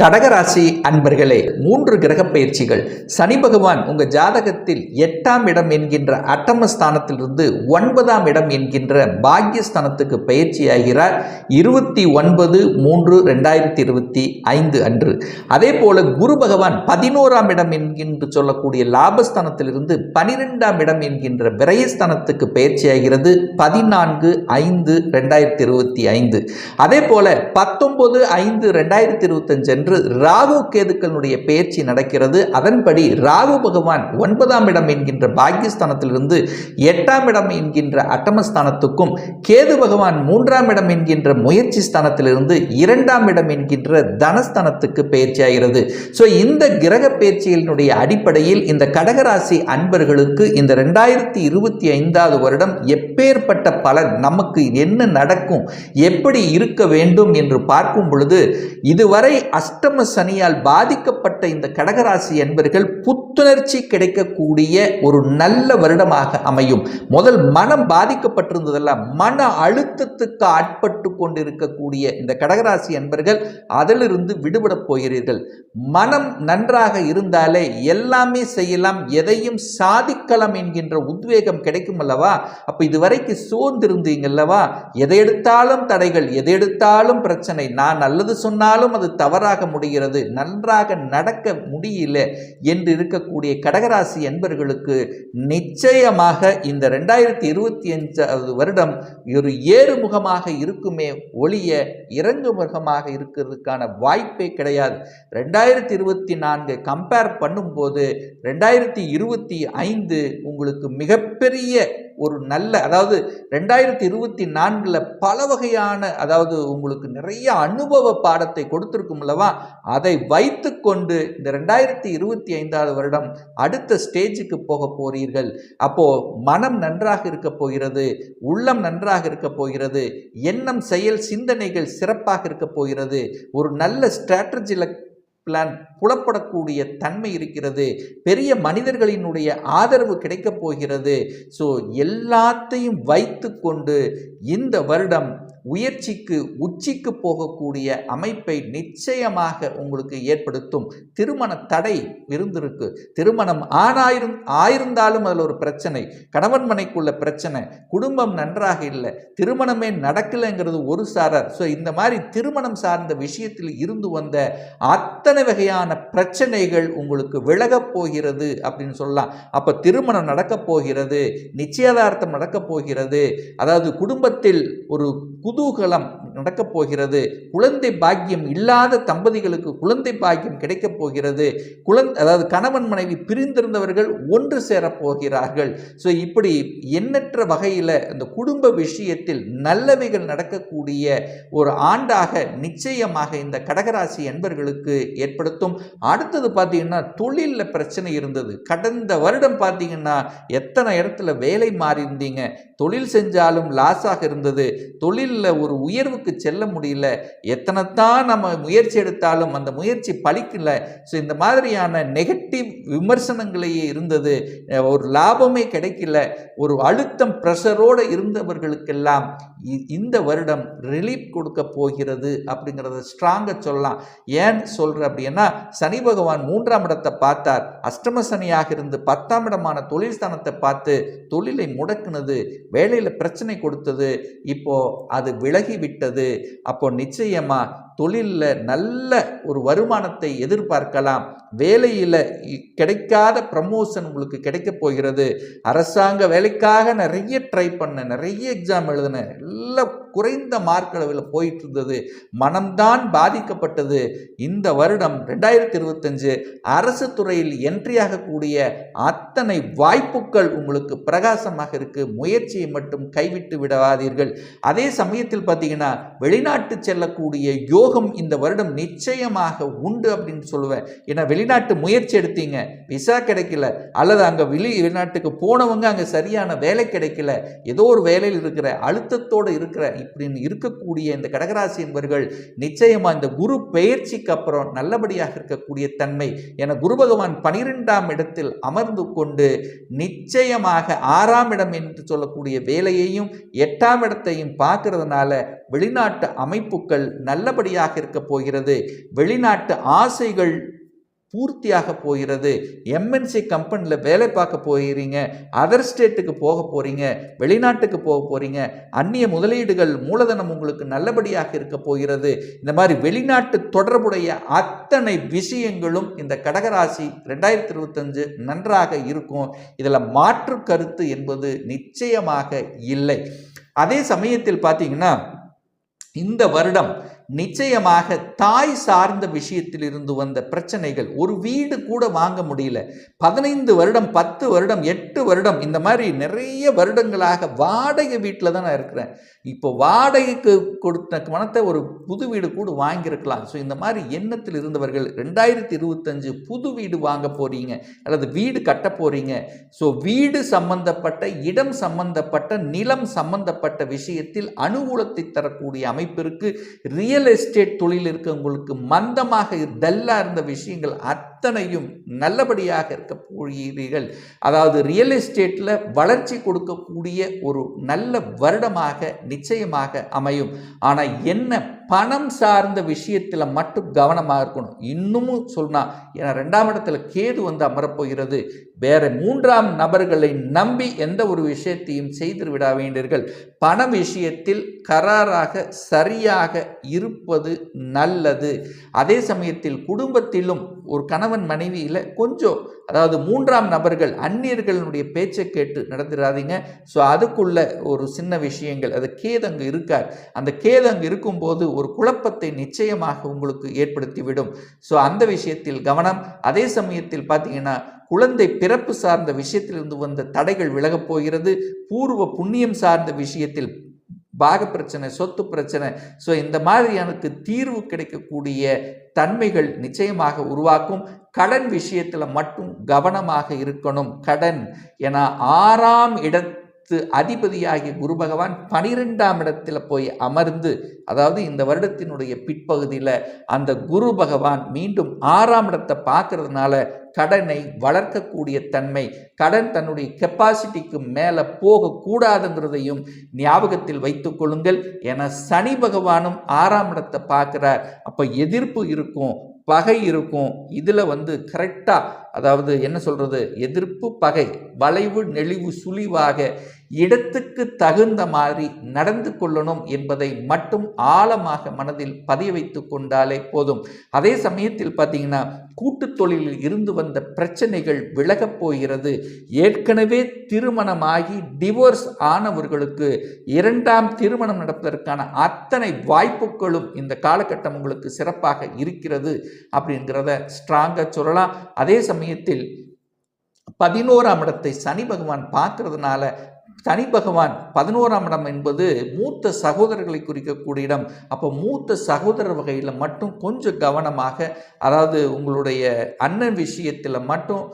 கடகராசி அன்பர்களே மூன்று கிரக பயிற்சிகள். சனி பகவான் உங்கள் ஜாதகத்தில் எட்டாம் இடம் என்கின்ற அட்டமஸ்தானத்திலிருந்து ஒன்பதாம் இடம் என்கின்ற பாக்யஸ்தானத்துக்கு பயிற்சியாகிறார். இருபத்தி ஒன்பது மூன்று ரெண்டாயிரத்தி இருபத்தி ஐந்து அன்று. அதே போல குரு பகவான் பதினோராம் இடம் என்கின்ற சொல்லக்கூடிய லாபஸ்தானத்திலிருந்து பனிரெண்டாம் இடம் என்கின்ற விரயஸ்தானத்துக்கு பயிற்சியாகிறது. பதினான்கு ஐந்து ரெண்டாயிரத்தி இருபத்தி ஐந்து. அதே போல பத்தொன்பது ஐந்து ரெண்டாயிரத்தி இருபத்தஞ்சு என்று ராகு கேதுக்களுடைய பெயர்ச்சி நடக்கிறது. அதன்படி ராகு பகவான் ஒன்பதாம் இடம் என்கின்ற பாக்கியஸ்தானத்திலிருந்து எட்டாம் இடம் என்கின்ற அட்டமஸ்தானத்துக்கும் கேது பகவான் மூன்றாம் இடம் என்கின்ற முயற்சி ஸ்தானத்திலிருந்து இரண்டாம் இடம் என்கின்ற தனஸ்தானத்துக்கு பயிற்சியாகிறது ஸோ இந்த கிரக பயிற்சிகளினுடைய அடிப்படையில் இந்த கடகராசி அன்பர்களுக்கு இந்த ரெண்டாயிரத்தி இருபத்தி ஐந்தாவது வருடம் எப்பேற்பட்ட பலன் நமக்கு என்ன நடக்கும் எப்படி இருக்க வேண்டும் என்று பார்க்கும் பொழுது இதுவரை அஷ்டம சனியால் பாதிக்கப்பட்ட இந்த கடகராசி என்பர்கள் புத்துணர்ச்சி கிடைக்கக்கூடிய ஒரு நல்ல வருடமாக அமையும். முதல் மனம் பாதிக்கப்பட்டிருந்ததெல்லாம் மன அழுத்தத்துக்கு ஆட்பட்டு கொண்டிருக்கக்கூடிய இந்த கடகராசி என்பர்கள் அதிலிருந்து விடுபடப் போகிறீர்கள். மனம் நன்றாக இருந்தாலே எல்லாமே செய்யலாம் எதையும் சாதிக்கலாம் என்கின்ற உத்வேகம் கிடைக்கும் அல்லவா? அப்போ இதுவரைக்கு சோர்ந்திருந்தீங்க அல்லவா எதை எடுத்தாலும் தடைகள் எதை எடுத்தாலும் பிரச்சனை. நான் நல்லது சொன்னாலும் அது தவறாக முடிகிறது நன்றாக நடக்க முடியல என்று இருக்கக்கூடிய கடகராசி என்பர்களுக்கு நிச்சயமாக இந்த ரெண்டாயிரத்தி இருபத்தி அஞ்சாவது வருடம் ஒரு ஏறுமுகமாக இருக்குமே ஒளிய இறங்கு முகமாக இருக்கிறதுக்கான வாய்ப்பே கிடையாது. ரெண்டாயிரத்தி இருபத்தி நான்கு கம்பேர் பண்ணும்போது ரெண்டாயிரத்தி இருபத்தி ஐந்து உங்களுக்கு மிகப்பெரிய ஒரு நல்ல அதாவது ரெண்டாயிரத்தி இருபத்தி நான்கில் பல வகையான அதாவது உங்களுக்கு நிறைய அனுபவ பாடத்தை கொடுத்துருக்கும் அல்லவா? அதை வைத்து கொண்டு இந்த ரெண்டாயிரத்தி இருபத்தி ஐந்தாவது வருடம் அடுத்த ஸ்டேஜுக்கு போக போகிறீர்கள் அப்போது மனம் நன்றாக இருக்க போகிறது உள்ளம் நன்றாக இருக்க போகிறது எண்ணம் செயல் சிந்தனைகள் சிறப்பாக இருக்க போகிறது. ஒரு நல்ல ஸ்ட்ராட்டஜியில் பிளான் புலப்படக்கூடிய தன்மை இருக்கிறது. பெரிய மனிதர்களினுடைய ஆதரவு கிடைக்கப் போகிறது. ஸோ எல்லாத்தையும் வைத்து கொண்டு இந்த வருடம் உயர்ச்சிக்கு உச்சிக்கு போகக்கூடிய அமைப்பை நிச்சயமாக உங்களுக்கு ஏற்படுத்தும். திருமண தடை இருந்திருக்கு. திருமணம் ஆனாயிரும் ஆயிருந்தாலும் அதில் ஒரு பிரச்சனை. கணவன் மனைக்குள்ள பிரச்சனை. குடும்பம் நன்றாக இல்லை. திருமணமே நடக்கலைங்கிறது ஒரு சாரர். ஸோ இந்த மாதிரி திருமணம் சார்ந்த விஷயத்தில் இருந்து வந்த அத்தனை வகையான பிரச்சனைகள் உங்களுக்கு விலகப் போகிறது அப்படின்னு சொல்லலாம். அப்போ திருமணம் நடக்கப் போகிறது. நிச்சயதார்த்தம் நடக்கப் போகிறது. அதாவது குடும்பத்தில் ஒரு குதூகலம் நடக்கப் போகிறது. குழந்தை பாக்கியம் இல்லாத தம்பதிகளுக்கு குழந்தை பாக்கியம் கிடைக்கப் போகிறது. குழந்தை அதாவது கணவன் மனைவி பிரிந்திருந்தவர்கள் ஒன்று சேரப்போகிறார்கள் ஸோ இப்படி எண்ணற்ற வகையில் இந்த குடும்ப விஷயத்தில் நல்லவைகள் நடக்கக்கூடிய ஒரு ஆண்டாக நிச்சயமாக இந்த கடகராசி என்பர்களுக்கு ஏற்படுத்தும். அடுத்தது பார்த்தீங்கன்னா தொழிலில் பிரச்சனை இருந்தது. கடந்த வருடம் பார்த்தீங்கன்னா எத்தனை இடத்துல வேலை மாறி இருந்தீங்க தொழில் செஞ்சாலும் லாஸாக இருந்தது. தொழிலில் ஒரு உயர்வுக்கு செல்ல முடியல. எத்தனை தான் நம்ம முயற்சி எடுத்தாலும் அந்த முயற்சி பலிக்கல. ஸோ இந்த மாதிரியான நெகட்டிவ் விமர்சனங்களையே இருந்தது. ஒரு லாபமே கிடைக்கல. ஒரு அழுத்தம் ப்ரெஷரோடு இருந்தவர்களுக்கெல்லாம் இந்த வருடம் ரிலீஃப் கொடுக்க போகிறது அப்படிங்கிறத ஸ்ட்ராங்காக சொல்லலாம். ஏன் சொல்கிற அப்படின்னா சனி பகவான் மூன்றாம் இடத்தை பார்த்தார். அஷ்டம சனியாக இருந்து பத்தாம் இடமான தொழில் ஸ்தானத்தை பார்த்து தொழிலை முடக்குனது வேலையில் பிரச்சனை கொடுத்தது. இப்போ அது அது விலகிவிட்டது. அப்போ நிச்சயமா தொழிலில் நல்ல ஒரு வருமானத்தை எதிர்பார்க்கலாம். வேலையில் கிடைக்காத ப்ரமோஷன் உங்களுக்கு கிடைக்க போகிறது. அரசாங்க வேலைக்காக நிறைய ட்ரை பண்ண நிறைய எக்ஸாம் எழுதினேன். எல்லாம் குறைந்த மார்க் அளவில் போயிட்டு இருந்தது. மனம்தான் பாதிக்கப்பட்டது. இந்த வருடம் ரெண்டாயிரத்தி இருபத்தஞ்சு அரசு துறையில் என்ட்ரி ஆகக்கூடிய அத்தனை வாய்ப்புகள் உங்களுக்கு பிரகாசமாக இருக்கு. முயற்சியை மட்டும் கைவிட்டு விடாதீர்கள். அதே சமயத்தில் பார்த்தீங்கன்னா வெளிநாட்டு செல்லக்கூடிய யோகம் இந்த வருடம் நிச்சயமாக உண்டு அப்படின்னு சொல்லுவேன். ஏன்னா வெளிநாட்டு முயற்சி எடுத்தீங்க. விசா கிடைக்கல. அல்லது அங்கே வெளி வெளிநாட்டுக்கு போனவங்க அங்கே சரியான வேலை கிடைக்கல. ஏதோ ஒரு வேலையில் இருக்கிற அழுத்தத்தோடு இருக்கிற இப்படின்னு இருக்கக்கூடிய இந்த கடகராசி என்பவர்கள் நிச்சயமாக இந்த குரு பெயர்ச்சிக்கு அப்புறம் நல்லபடியாக இருக்கக்கூடிய தன்மை என குரு பகவான் பனிரெண்டாம் இடத்தில் அமர்ந்து கொண்டு நிச்சயமாக ஆறாம் இடம் என்று சொல்லக்கூடிய வேலையையும் எட்டாம் இடத்தையும் பார்க்கறதுனால வெளிநாட்டு அமைப்புகள் நல்லபடியாக நல்லபடியாக இருக்க போகிறது. வெளிநாட்டு ஆசைகள் பூர்த்தியாக போகிறது. எம்என்சி கம்பெனியில் வேலை பார்க்க போகிறீங்க. அதர் ஸ்டேட்டுக்கு போக போகிறீங்க வெளிநாட்டுக்கு போக போகிறீங்க அந்நிய முதலீடுகள் மூலதனம் உங்களுக்கு நல்லபடியாக இருக்க போகிறது. இந்த மாதிரி வெளிநாட்டு தொடர்புடைய அத்தனை விஷயங்களும் இந்த கடகராசி ரெண்டாயிரத்தி இருபத்தஞ்சு நன்றாக இருக்கும். இதில் மாற்று கருத்து என்பது நிச்சயமாக இல்லை. அதே சமயத்தில் பார்த்தீங்கன்னா இந்த வருடம் நிச்சயமாக தாய் சார்ந்த விஷயத்தில் இருந்து வந்த பிரச்சனைகள் ஒரு வீடு கூட வாங்க முடியல. பதினைந்து வருடம் பத்து வருடம் எட்டு வருடம் இந்த மாதிரி நிறைய வருடங்களாக வாடகை வீட்டில் தான் நான் இருக்கிறேன். இப்போ வாடகைக்கு கொடுத்த மனத்தை ஒரு புது வீடு கூட வாங்கியிருக்கலாம். ஸோ இந்த மாதிரி எண்ணத்தில் இருந்தவர்கள் ரெண்டாயிரத்தி இருபத்தஞ்சு புது வீடு வாங்க போகிறீங்க அல்லது வீடு கட்ட போகிறீங்க ஸோ வீடு சம்பந்தப்பட்ட இடம் சம்பந்தப்பட்ட நிலம் சம்பந்தப்பட்ட விஷயத்தில் அனுகூலத்தை தரக்கூடிய அமைப்பிற்கு ரியல் ரியல் எஸ்டேட் தொழில் இருக்கவங்களுக்கு மந்தமாக டல்லாக இருந்த விஷயங்கள் அத்தனையும் நல்லபடியாக இருக்க போகிறீர்கள். அதாவது ரியல் எஸ்டேட்டில் வளர்ச்சி கொடுக்கக்கூடிய ஒரு நல்ல வருடமாக நிச்சயமாக அமையும். ஆனால் என்ன பணம் சார்ந்த விஷயத்தில் மட்டும் கவனமாக இருக்கணும். இன்னமும் சொன்னால் ஏன்னா ரெண்டாம் இடத்துல கேது வந்து அமரப்போகிறது. வேற மூன்றாம் நபர்களை நம்பி எந்த ஒரு விஷயத்தையும் செய்து விட வேண்டீர்கள். பண விஷயத்தில் கராராக சரியாக இருப்பது நல்லது. அதே சமயத்தில் குடும்பத்திலும் ஒரு கணவன் மனைவியில் கொஞ்சம் அதாவது மூன்றாம் நபர்கள் அந்நியர்களுடைய பேச்சை கேட்டு நடந்துடாதீங்க ஸோ அதுக்குள்ள ஒரு சின்ன விஷயங்கள். அது கேதங்கு இருக்கார். அந்த கேதங்கு இருக்கும்போது ஒரு குழப்பத்தை நிச்சயமாக உங்களுக்கு ஏற்படுத்திவிடும். ஸோ அந்த விஷயத்தில் கவனம். அதே சமயத்தில் பார்த்தீங்கன்னா குழந்தை பிறப்பு சார்ந்த விஷயத்திலிருந்து வந்த தடைகள் விலகப் போகிறது. பூர்வ புண்ணியம் சார்ந்த விஷயத்தில் பாக பிரச்சனை சொத்து பிரச்சனை. ஸோ இந்த மாதிரியானுக்கு தீர்வு கிடைக்கக்கூடிய தன்மைகள் நிச்சயமாக உருவாக்கும். கடன் விஷயத்தில் மட்டும் கவனமாக இருக்கணும். கடன் என ஆறாம் இடத்து அதிபதியாகிய குரு பகவான் பனிரெண்டாம் இடத்துல போய் அமர்ந்து அதாவது இந்த வருடத்தினுடைய பிற்பகுதியில் அந்த குரு பகவான் மீண்டும் ஆறாம் இடத்தை பார்க்கறதுனால கடனை வளர்க்கக்கூடிய தன்மை கடன் தன்னுடைய கெப்பாசிட்டிக்கு மேலே போகக்கூடாதுங்கிறதையும் ஞாபகத்தில் வைத்து கொள்ளுங்கள். என சனி பகவானும் ஆறாம் இடத்தை பார்க்குறார். அப்போ எதிர்ப்பு இருக்கும். பகை இருக்கும். இதில் வந்து கரெக்டாக அதாவது என்ன சொல்கிறது எதிர்ப்பு பகை வளைவு நெளிவு சுழிவாக இடத்துக்கு தகுந்த மாதிரி நடந்து கொள்ளணும் என்பதை மட்டும் ஆழமாக மனதில் பதிய வைத்து கொண்டாலே போதும். அதே சமயத்தில் பார்த்தீங்கன்னா கூட்டு தொழிலில் இருந்து வந்த பிரச்சனைகள் விலகப் போகிறது. ஏற்கனவே திருமணமாகி டிவோர்ஸ் ஆனவர்களுக்கு இரண்டாம் திருமணம் நடப்பதற்கான அத்தனை வாய்ப்புகளும் இந்த காலகட்டம் உங்களுக்கு சிறப்பாக இருக்கிறது அப்படிங்கிறத ஸ்ட்ராங்காக சொல்லலாம். அதே சமயத்தில் பதினோராம் இடத்தை சனி பகவான் பார்க்கறதுனால சனி பகவான் பதினோராம் இடம் என்பது மூத்த சகோதரர்களை குறிக்கக்கூடிய இடம். அப்போ மூத்த சகோதரர் வகையில் மட்டும் கொஞ்சம் கவனமாக அதாவது உங்களுடைய அண்ணன் விஷயத்தில் மட்டும்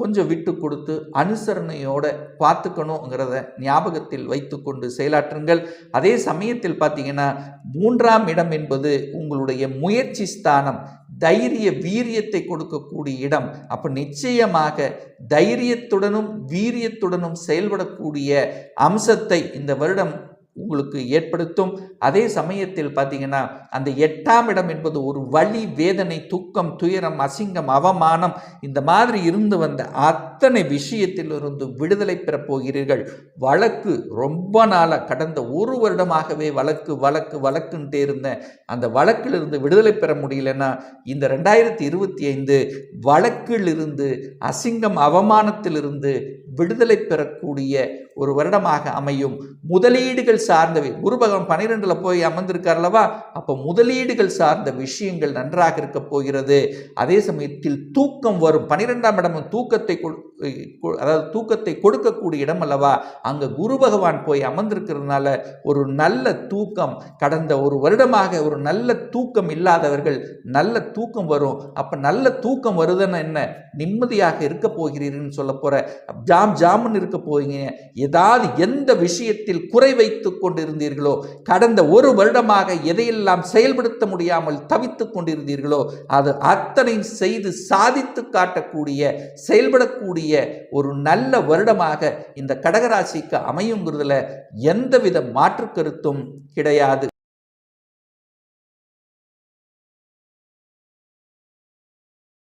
கொஞ்சம் விட்டு கொடுத்து அனுசரணையோடு பார்த்துக்கணுங்கிறத ஞாபகத்தில் வைத்துக்கொண்டு செயலாற்றுங்கள். அதே சமயத்தில் பார்த்தீங்கன்னா மூன்றாம் இடம் என்பது உங்களுடைய முயற்சி ஸ்தானம். தைரிய வீரியத்தை கொடுக்கக்கூடிய இடம். அப்போ நிச்சயமாக தைரியத்துடனும் வீரியத்துடனும் செயல்படக்கூடிய அம்சத்தை இந்த வருடம் உங்களுக்கு ஏற்படுத்தும். அதே சமயத்தில் பார்த்தீங்கன்னா அந்த எட்டாம் இடம் என்பது ஒரு வழி வேதனை துக்கம் துயரம் அசிங்கம் அவமானம் இந்த மாதிரி இருந்து வந்த ஆத் அத்தனை விஷயத்திலிருந்து விடுதலை பெறப் போகிறீர்கள் வழக்கு ரொம்ப நாளாக கடந்த ஒரு வருடமாகவே வழக்கு வழக்கு வழக்குன்ட்டே இருந்தேன். அந்த வழக்கிலிருந்து விடுதலை பெற முடியலன்னா இந்த ரெண்டாயிரத்தி இருபத்தி ஐந்து வழக்கிலிருந்து அசிங்கம் அவமானத்திலிருந்து விடுதலை பெறக்கூடிய ஒரு வருடமாக அமையும். முதலீடுகள் சார்ந்தவை. குரு பகவான் பனிரெண்டில் போய் அமர்ந்திருக்கார்லவா அப்போ முதலீடுகள் சார்ந்த விஷயங்கள் நன்றாக இருக்க போகிறது. அதே சமயத்தில் தூக்கம் வரும். பனிரெண்டாம் இடம் தூக்கத்தை அதாவது தூக்கத்தை கொடுக்கக்கூடிய இடம் அல்லவா? அங்கே குரு பகவான் போய் அமர்ந்திருக்கிறதுனால ஒரு நல்ல தூக்கம் கடந்த ஒரு வருடமாக ஒரு நல்ல தூக்கம் இல்லாதவர்கள் நல்ல தூக்கம் வரும். அப்போ நல்ல தூக்கம் வருதுன்னு என்ன? நிம்மதியாக இருக்க போகிறீர்கள்னு சொல்ல போகிற ஜாம் ஜாமுன்னு இருக்க போகிறீங்க ஏதாவது எந்த விஷயத்தில் குறை வைத்து கொண்டிருந்தீர்களோ கடந்த ஒரு வருடமாக எதையெல்லாம் செயல்படுத்த முடியாமல் தவித்து கொண்டிருந்தீர்களோ அது அத்தனை செய்து சாதித்து காட்டக்கூடிய செயல்படக்கூடிய ஒரு நல்ல வருடமாக இந்த கடகராசிக்கு அமையுங்கிறதுல எந்தவித மாற்று கருத்தும் கிடையாது.